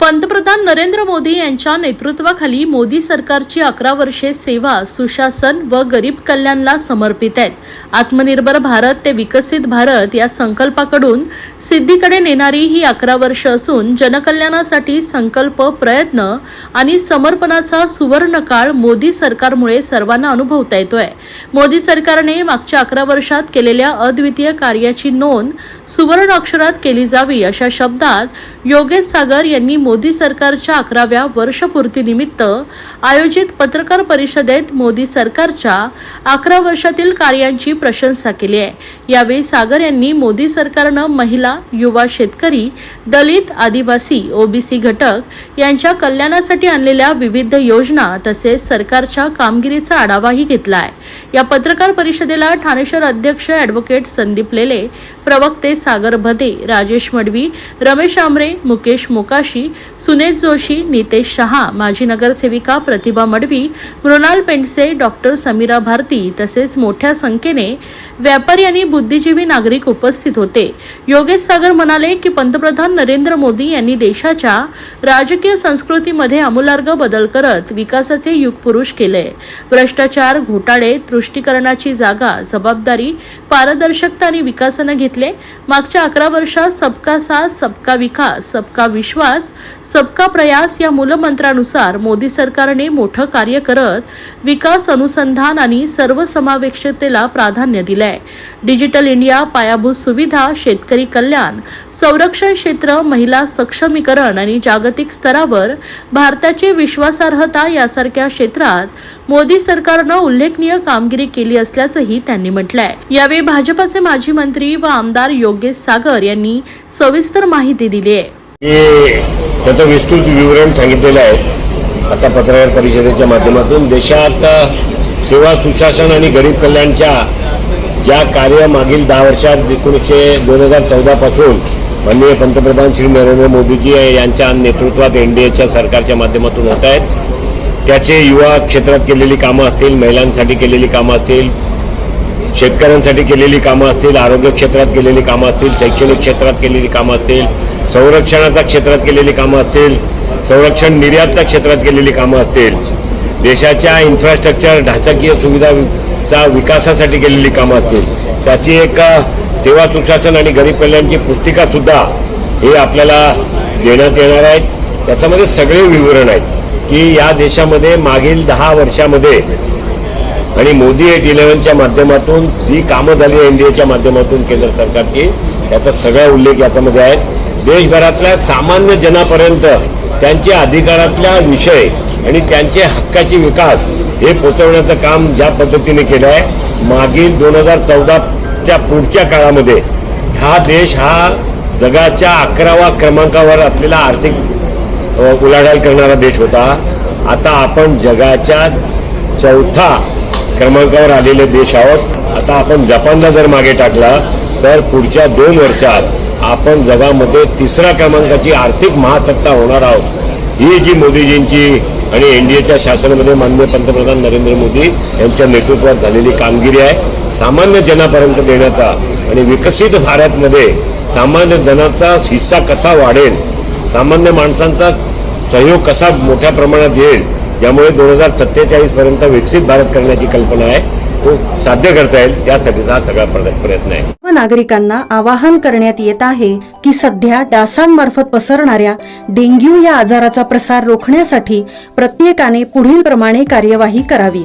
पंतप्रधान नरेंद्र मोदी यांच्या नेतृत्वाखाली मोदी सरकारची अकरा वर्षे सेवा सुशासन व गरीब कल्याणला समर्पित आहेत. आत्मनिर्भर भारत ते विकसित भारत या संकल्पाकडून सिद्धीकडे नेणारी ही अकरा वर्ष असून जनकल्याणासाठी संकल्प प्रयत्न आणि समर्पणाचा सुवर्णकाळ मोदी सरकारमुळे सर्वांना अनुभवता येतोय. मोदी सरकारने मागच्या अकरा वर्षात केलेल्या अद्वितीय कार्याची नोंद सुवर्ण अक्षरात केली जावी अशा शब्दात योगेश सागर यांनी मोदी सरकारच्या अकराव्या वर्षपूर्तीनिमित्त आयोजित पत्रकार परिषदेत मोदी सरकारच्या अकरा वर्षातील कार्यांची प्रशंसा केली आहे. यावेळी सागर यांनी मोदी सरकारनं महिला युवा शेतकरी दलित आदिवासी ओबीसी घटक यांच्या कल्याणासाठी आणलेल्या विविध योजना तसेच सरकारच्या कामगिरीचा आढावाही घेतला आहे. या पत्रकार परिषदेला ठाणे शहर अध्यक्ष अॅडव्होकेट संदीप लेले प्रवक्ते सागर भदे राजेश मडवी रमेश आमरे मुकेश मोकाशी सुनेश जोशी नितेश शहा माजी नगरसेविका प्रतिभा मडवी मृणाल पेंडसे डॉक्टर समीरा भारती तसेच मोठ्या संख्येने व्यापारी आणि बुद्धिजीवी नागरिक उपस्थित होते. योगेश सागर म्हणाले की पंतप्रधान नरेंद्र मोदी यांनी देशाच्या राजकीय संस्कृतीमध्ये आमूलार्ग बदल करत विकासाचे युगपुरुष केले. भ्रष्टाचार घोटाळे तुष्टीकरणाची जागा जबाबदारी पारदर्शकता आणि विकासानं घेतले. मागच्या अकरा वर्षात सबका साथ सबका विकास सबका विश्वास सबका प्रयास या मूलमंत्रानुसार मोदी सरकारने मोठं कार्य करत विकास अनुसंधान आणि सर्वसमावेशकतेला प्राधान्य दिलंय. डिजिटल इंडिया पायाभूत सुविधा शेतकरी कल्याण संरक्षण क्षेत्र महिला सक्षमीकरण आणि जागतिक स्तरावर भारताची विश्वासार्हता यासारख्या क्षेत्रात मोदी सरकारनं उल्लेखनीय कामगिरी केली असल्याचंही त्यांनी म्हटलंय. यावेळी भाजपाचे माजी मंत्री व आमदार योगेश सागर यांनी सविस्तर माहिती दिली आहे. त्याचं विस्तृत विवरण सांगितलेलं आहे. आता पत्रकार परिषदेच्या माध्यमातून देशात सेवा सुशासन आणि गरीब कल्याणच्या या कार्य मागील दहा वर्षात एकोणीसशे दोन हजार चौदा पासून माननीय पंतप्रधान श्री नरेंद्र मोदीजी यांच्या नेतृत्वात एन डी एच्या सरकारच्या माध्यमातून होत आहेत. त्याचे युवा क्षेत्रात केलेली कामं असतील महिलांसाठी केलेली कामं असतील शेतकऱ्यांसाठी केलेली कामं असतील आरोग्य क्षेत्रात केलेली कामं असतील शैक्षणिक क्षेत्रात केलेली कामं असतील संरक्षणाच्या क्षेत्रात केलेली कामं असतील संरक्षण निर्यातच्या क्षेत्रात केलेली कामं असतील देशाच्या इन्फ्रास्ट्रक्चर ढाचाकीय सुविधाचा विकासासाठी केलेली कामं असतील. त्याची एक सेवा सुशासन आणि गरीब कल्याणची पुस्तिका सुद्धा हे आपल्याला देण्यात येणार आहेत. त्याच्यामध्ये सगळे विवरण आहेत की या देशामध्ये मागील दहा वर्षामध्ये आणि मोदी एट इलेव्हनच्या माध्यमातून जी कामं झाली एन डी एच्या माध्यमातून केंद्र सरकारची याचा सगळा उल्लेख याच्यामध्ये आहे. देशभरातल्या सामान्य जनापर्यंत त्यांच्या अधिकारातल्या विषय आणि त्यांचे हक्काचे विकास हे पोचवण्याचं काम ज्या पद्धतीने केलं आहे मागील दोन हजार चौदा त्या पुढच्या काळामध्ये हा देश हा जगाच्या अकरावा क्रमांकावर असलेला आर्थिक उलाढाल करणारा देश होता. आता आपण जगाच्या चौथा क्रमांकावर आलेले देश आहोत. आता आपण जपानला जर मागे टाकला तर पुढच्या दोन वर्षात आपण जगामध्ये तिसऱ्या क्रमांकाची आर्थिक महासत्ता होणार आहोत. ही जी मोदीजींची आणि एनडीएच्या शासनामध्ये माननीय पंतप्रधान नरेंद्र मोदी यांच्या नेतृत्वात झालेली कामगिरी आहे सामान्य जनापर्यंत देण्याचा आणि विकसित भारतमध्ये सामान्य जनाचा हिस्सा कसा वाढेल सामान्य माणसांचा सहयोग कसा मोठ्या प्रमाणात येईल यामुळे दोन हजार सत्तेचाळीसपर्यंत विकसित भारत करण्याची कल्पना आहे. तो साध्य करता येईल त्यासाठीचा हा सगळा प्रयत्न आहे. नागरिकांना आवाहन करण्यात येत आहे की सध्या डासांमार्फत पसरणाऱ्या डेंग्यू या आजाराचा प्रसार रोखण्यासाठी प्रत्येकाने पुढील प्रमाणे कार्यवाही करावी.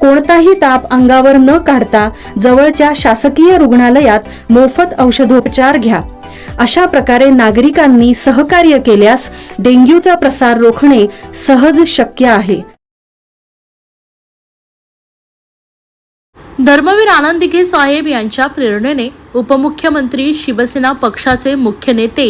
कोणताही ताप अंगावर न काढता जवळच्या शासकीय रुग्णालयात मोफत औषधोपचार घ्या. अशा प्रकारे नागरिकांनी सहकार्य केल्यास डेंग्यूचा प्रसार रोखणे सहज शक्य आहे. धर्मवीर आनंदिके साहेब यांच्या प्रेरणेने उपमुख्यमंत्री शिवसेना पक्षाचे मुख्य नेते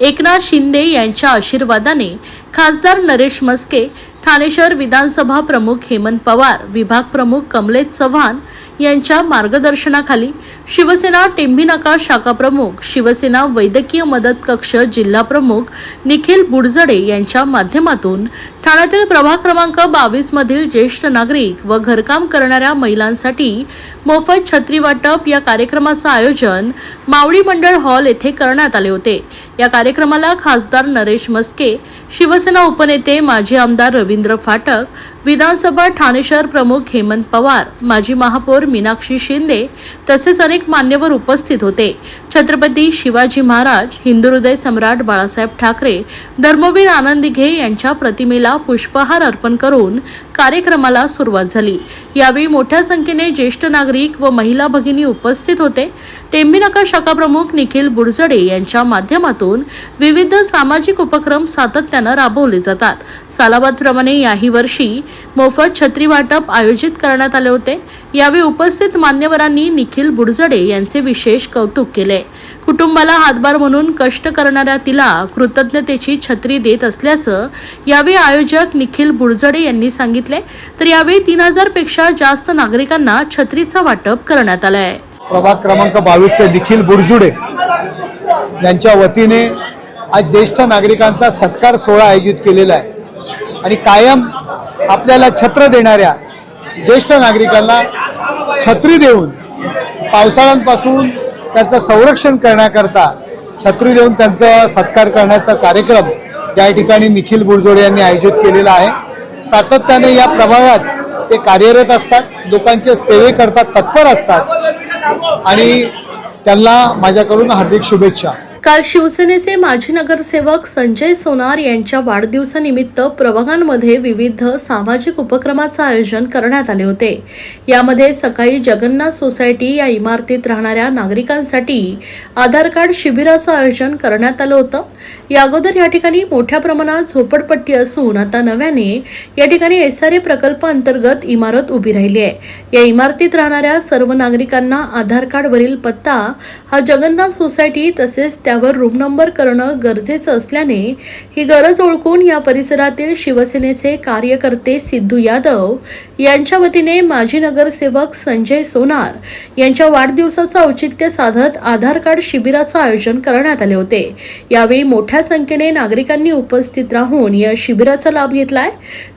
एकनाथ शिंदे यांच्या आशीर्वादाने खासदार नरेश मस्के ठाणे शहर विधानसभा प्रमुख हेमंत पवार विभाग प्रमुख कमलेश चव्हाण यांच्या मार्गदर्शनाखाली शिवसेना टेंभीनाका शाखा प्रमुख शिवसेना वैद्यकीय मदत कक्ष जिल्हा प्रमुख निखिल बुडजडे यांच्या माध्यमातून ठाण्यातील प्रभाग क्रमांक बावीस मधील ज्येष्ठ नागरिक व घरकाम करणाऱ्या महिलांसाठी मोफत छत्री वाटप या कार्यक्रमाचं आयोजन मावळी मंडळ हॉल येथे करण्यात आले होते. या कार्यक्रमाला खासदार नरेश मस्के शिवसेना उपनेते माजी आमदार रवींद्र फाटक विधानसभा ठाणे शहर प्रमुख हेमंत पवार माजी महापौर मीनाक्षी शिंदे तसेच अनेक मान्यवर उपस्थित होते. छत्रपती शिवाजी महाराज हिंदू हृदय सम्राट बाळासाहेब ठाकरे धर्मवीर आनंद घे यांच्या प्रतिमेला पुष्पहार अर्पण करून कार्यक्रमाला सुरुवात झाली. यावेळी मोठ्या संख्येने ज्येष्ठ नागरिक व महिला भगिनी उपस्थित होते. टेंबीनाका शाखा प्रमुख निखिल बुडजडे यांच्या माध्यमातून विविध सामाजिक उपक्रम सातत्यानं राबवले जातात. सालाबादप्रमाणे याही वर्षी मोफत छत्री वाटप आयोजित करण्यात आले होते. यावेळी उपस्थित मान्यवरांनी निखिल बुडजडे यांचे विशेष कौतुक केले. कुटुंबाला हातभार म्हणून कष्ट करणाऱ्या तिला कृतज्ञतेची छत्री देत असल्याचं यावेळी आयोजक निखिल बुडजडे यांनी सांगितले. तर यावेळी तीन हजारपेक्षा जास्त नागरिकांना छत्रीचं वाटप करण्यात आलंय. प्रभाग क्रमांक बावीस निखिल बुरजुडे यांच्या वतीने आज ज्येष्ठ नागरिकांचा सत्कार सोहळा आयोजित केलेला आहे. आणि कायम आपल्याला छत्र देणाऱ्या ज्येष्ठ नागरिकांना छत्री देऊन पावसाळ्यांपासून त्यांचं संरक्षण करण्याकरता छत्री देऊन त्यांचा सत्कार करण्याचा कार्यक्रम या ठिकाणी निखिल बुरजोडे यांनी आयोजित केलेला आहे. सातत्याने या प्रभागात ते कार्यरत असतात लोकांचे सेवेकरता तत्पर असतात. आणि त्यांना माझ्याकडून हार्दिक शुभेच्छा. काल शिवसेनेचे माजी नगरसेवक संजय सोनार यांच्या वाढदिवसानिमित्त प्रभागांमध्ये विविध सामाजिक उपक्रमाचं आयोजन करण्यात आले होते. यामध्ये सकाळी जगन्नाथ सोसायटी या इमारतीत राहणाऱ्या नागरिकांसाठी आधार कार्ड शिबिराचं आयोजन करण्यात आलं होतं. या अगोदर या ठिकाणी मोठ्या प्रमाणात झोपडपट्टी असून आता नव्याने या ठिकाणी एसआरए आर प्रकल्पाअंतर्गत इमारत उभी राहिली आहे. या इमारतीत राहणाऱ्या सर्व नागरिकांना आधार कार्डवरील पत्ता हा जगन्नाथ सोसायटी तसेच त्या त्यावर रूम नंबर करणं गरजेचं असल्याने ही गरज ओळखून या परिसरातील शिवसेनेचे कार्यकर्ते सिद्धू यादव यांच्या वतीने माजी नगरसेवक संजय सोनार यांच्या वाढदिवसाचं औचित्य साधत आधार कार्ड शिबिराचं आयोजन करण्यात आले होते. यावेळी मोठ्या संख्येने नागरिकांनी उपस्थित राहून या शिबिराचा लाभ घेतलाय.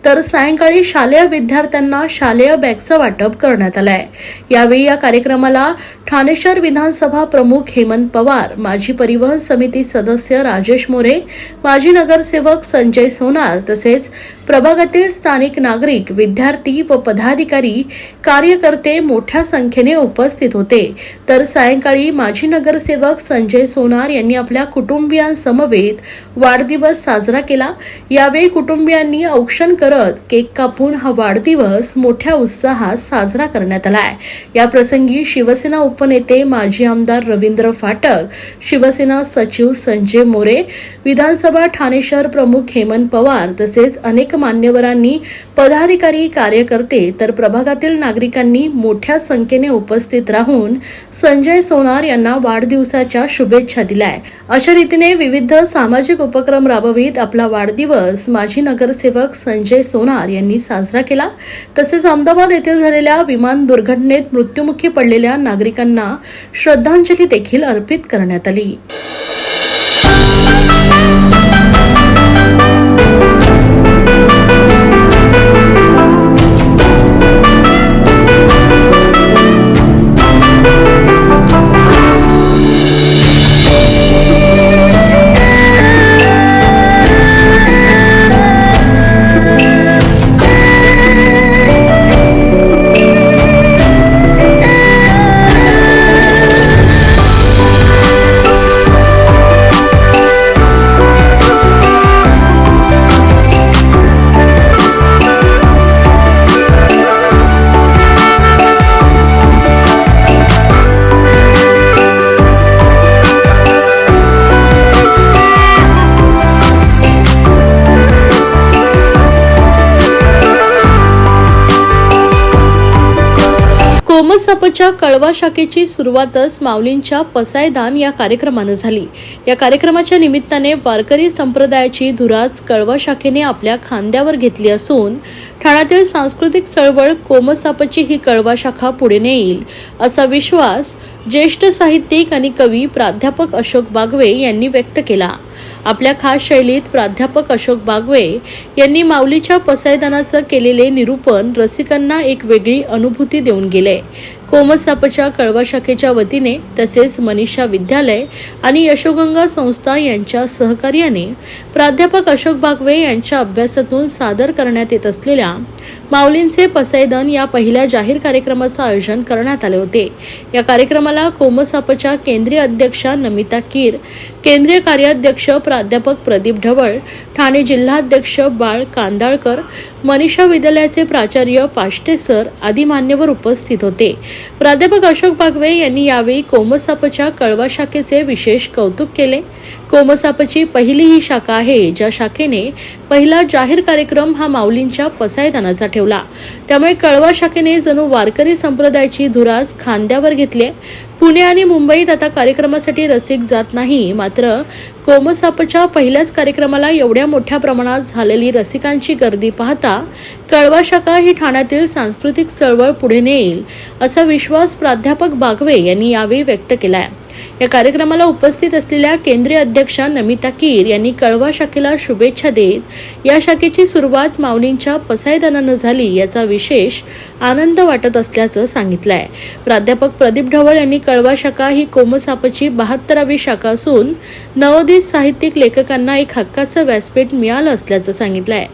तर सायंकाळी शालेय विद्यार्थ्यांना शालेय बॅगचं वाटप करण्यात आलंय. यावेळी या कार्यक्रमाला ठाणे शहर विधानसभा प्रमुख हेमंत पवार माजी परिवहन समिती सदस्य राजेश मोरे माजी नगरसेवक संजय सोनार तसेच प्रभागातील स्थानिक नागरिक विद्यार्थी व पदाधिकारी कार्यकर्ते मोठ्या संख्येने उपस्थित होते. तर सायंकाळी माजी नगरसेवक संजय सोनार यांनी आपल्या कुटुंबियांसमवेत वाढदिवस साजरा केला. यावेळी कुटुंबियांनी औक्षण करत केक कापून हा वाढदिवस मोठ्या उत्साहात साजरा करण्यात आलाय याप्रसंगी शिवसेना उपनेते माजी आमदार रवींद्र फाटक शिवसेना संघटना सचिव संजय मोरे विधानसभा ठाणे शहर प्रमुख हेमंत पवार तसेच अनेक मान्यवरांनी पदाधिकारी कार्यकर्ते तर प्रभागातील नागरिकांनी मोठ्या संख्येने उपस्थित राहून संजय सोनार यांना वाढदिवसाच्या शुभेच्छा दिल्या अशा रीतीने विविध सामाजिक उपक्रम राबवित आपला वाढदिवस माजी नगरसेवक संजय सोनार यांनी साजरा केला. तसेच अहमदाबाद येथील झालेल्या विमान दुर्घटनेत मृत्युमुखी पडलेल्या नागरिकांना श्रद्धांजली देखील अर्पित करण्यात आली. Thank you. कोमसापच्या कळवा शाखेची सुरुवातच माऊलींच्या पसायदान या कार्यक्रमानं झाली. या कार्यक्रमाच्या निमित्ताने वारकरी संप्रदायाची धुराज कळवा शाखेने आपल्या खांद्यावर घेतली असून ठाण्यातील सांस्कृतिक चळवळ कोमसापची ही कळवा शाखा पुढे नेईल असा विश्वास ज्येष्ठ साहित्यिक आणि कवी प्राध्यापक अशोक बागवे यांनी व्यक्त केला. आपल्या खास शैलीत प्राध्यापक अशोक बागवे यांनी माऊलीच्या पसायदानाचं केलेले निरूपण रसिकांना एक वेगळी अनुभूती देऊन गेले. कोमसापच्या कळवा शाखेच्या वतीने तसेच मनीषा विद्यालय आणि यशोगंगा संस्था यांच्या सहकार्याने प्राध्यापक अशोक बागवे यांच्या अभ्यासातून सादर करण्यात येत असलेल्या माऊलींचे पसैदन या पहिल्या जाहीर कार्यक्रमाचं आयोजन करण्यात आले होते. या कार्यक्रमाला कोमसापच्या केंद्रीय अध्यक्षा नमिता कीर केंद्रीय कार्याध्यक्ष प्राध्यापक प्रदीप ढवळ ठाणे जिल्हाध्यक्ष बाळ कांदाळकर मनीषा विद्यालयाचे प्राचार्य पाष्टे सर आदी मान्यवर उपस्थित होते. प्राध्यापक अशोक बागवे यांनी यावेळी कोमसापच्या कळवा शाखेचे विशेष कौतुक केले. कोमसापची पहिली ही शाखा आहे ज्या शाखेने पहिला जाहीर कार्यक्रम हा माऊलींच्या पसायदानाचा ठेवला. त्यामुळे कळवा शाखेने जणू वारकरी संप्रदायाची धुरास खांद्यावर घेतली पुणे आणि मुंबईत आता कार्यक्रमासाठी रसिक जात नाही मात्र कोमसापच्या पहिल्याच कार्यक्रमाला एवढ्या मोठ्या प्रमाणात झालेली रसिकांची गर्दी पाहता कळवा शाखा ही ठाण्यातील सांस्कृतिक चळवळ पुढे नेईल असा विश्वास प्राध्यापक बागवे यांनी यावेळी व्यक्त केला आहे या कार्यक्रमाला उपस्थित असलेल्या केंद्रीय अध्यक्षा नमिता कीर यांनी कळवा शाखेला शुभेच्छा देत या शाखेची सुरुवात माऊलींच्या पसायदानानं झाली याचा विशेष आनंद वाटत असल्याचं सांगितलंय. प्राध्यापक प्रदीप ढवळ यांनी कळवा शाखा ही कोमसापची बहात्तरावी शाखा असून नवोदित साहित्यिक लेखकांना एक हक्काचं व्यासपीठ मिळालं असल्याचं सांगितलंय.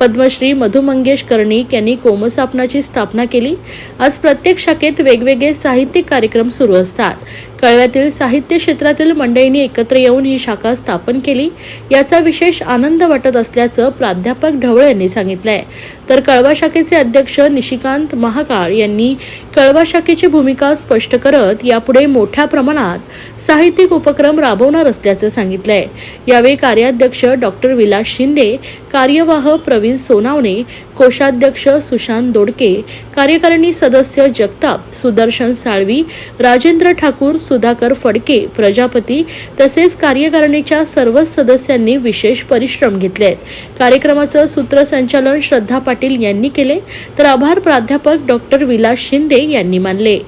पद्मश्री मधु मंगेश कर्णिक यांनी कोमसापनाची स्थापना केली. आज प्रत्येक शाखेत वेगवेगळे साहित्यिक कार्यक्रम सुरू असतात. कळव्यातील साहित्य क्षेत्रातील मंडळींनी एकत्र येऊन ही शाखा स्थापन केली. याचा विशेष आनंद वाटत असल्याचं प्राध्यापक ढवळे यांनी सांगितलंय. तर कळवा शाखेचे अध्यक्ष निशिकांत महाकाळ यांनी कळवा शाखेची भूमिका स्पष्ट करत यापुढे मोठ्या प्रमाणात साहित्यिक उपक्रम राबवणार असल्याचं सांगितलंय. यावेळी कार्याध्यक्ष डॉक्टर विलास शिंदे कार्यवाह प्रवीण सोनावणे कोषाध्यक्ष सुशांत दोडके कार्यकारिणी सदस्य जगताप सुदर्शन साळवी राजेंद्र ठाकूर सुधाकर फडके प्रजापती तसेच कार्यकारिणीच्या सर्वच सदस्यांनी विशेष परिश्रम घेतलेत. कार्यक्रमाचं सूत्रसंचालन श्रद्धा पाटील यांनी केले तर आभार प्राध्यापक डॉक्टर विलास शिंदे यांनी मानले.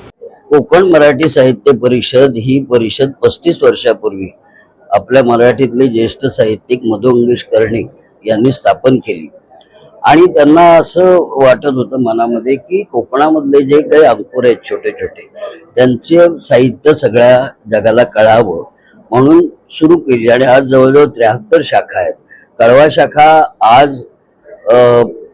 कोकण मराठी साहित्य परिषद ही परिषद पस्तीस वर्षापूर्वी आपल्या मराठीतले ज्येष्ठ साहित्यिक मधु कर्णिक यांनी स्थापन केली. आणि त्यांना असं वाटत होतं मनामध्ये की कोकणामधले जे काही अंकुर आहेत छोटे छोटे त्यांचे साहित्य सगळ्या जगाला कळावं म्हणून सुरू केली. आणि आज जवळजवळ त्र्याहत्तर शाखा आहेत. कळवा शाखा आज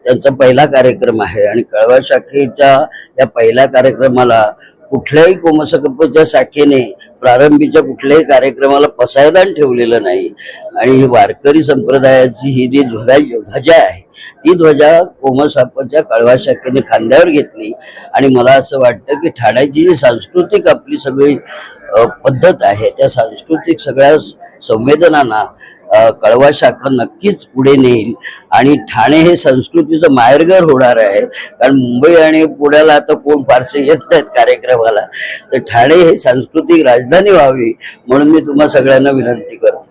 त्यांचा पहिला कार्यक्रम आहे. आणि कळवा शाखेच्या या पहिल्या कार्यक्रमाला कुठल्याही कोमसकपच्या शाखेने प्रारंभीच्या कुठल्याही कार्यक्रमाला पसायदान ठेवलेलं नाही. आणि ही वारकरी संप्रदायाची ही जी ध्वजा ध्वजा आहे ती ध्वजा कोमल सापच्या कळवा शाखेने खांद्यावर घेतली. आणि मला असं वाटतं की ठाण्याची जी सांस्कृतिक आपली सगळी पद्धत आहे त्या सांस्कृतिक सगळ्या संवेदनांना कळवा शाखा नक्कीच पुढे नेईल. आणि ठाणे हे संस्कृतीचं माहेरघर होणार आहे. कारण मुंबई आणि पुण्याला आता कोण फारसे येत नाहीत कार्यक्रमाला. तर ठाणे हे सांस्कृतिक राजधानी व्हावी म्हणून मी तुम्हा सगळ्यांना विनंती करतो.